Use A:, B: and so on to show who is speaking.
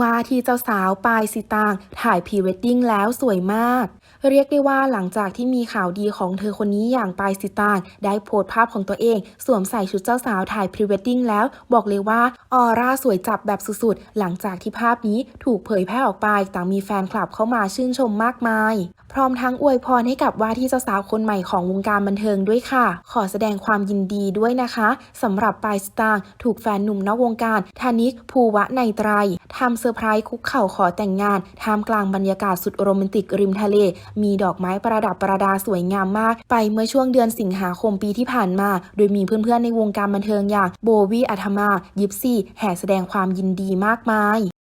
A: ว่าที่เจ้าสาวปายสิตาง ถ่ายพรีเวดดิ้งแล้วสวยมาก เรียกได้ว่าหลังจากที่มีข่าวดีของเธอคนนี้อย่างปายสิตาง ได้โพสต์ภาพของตัวเอง สวมใส่ชุดเจ้าสาวถ่ายพรีเวดดิ้งแล้ว บอกเลยว่าออร่าสวยจับแบบสุดๆ หลังจากที่ภาพนี้ถูกเผยแพร่ออกไปต่างมีแฟนคลับเข้ามาชื่นชมมากมาย ร้อมทั้งอวยพรให้กับว่าที่เจ้าสาวคนใหม่ของวงการบันเทิงด้วยค่ะ ขอแสดงความยินดีด้วยนะคะสำหรับปายสตางค์ถูกแฟนหนุ่มนอกวงการธนิกภูวะในไตรทำเซอร์ไพรส์คุกเข่าขอแต่งงานท่ามกลางบรรยากาศสุดโรแมนติกริมทะเล มีดอกไม้ประดับประดาสวยงามมาก ไปเมื่อช่วงเดือนสิงหาคมปีที่ผ่านมา โดยมีเพื่อนๆในวงการบันเทิงอย่างโบวี่อัธมายิปซี่แห่แสดงความยินดีมากมาย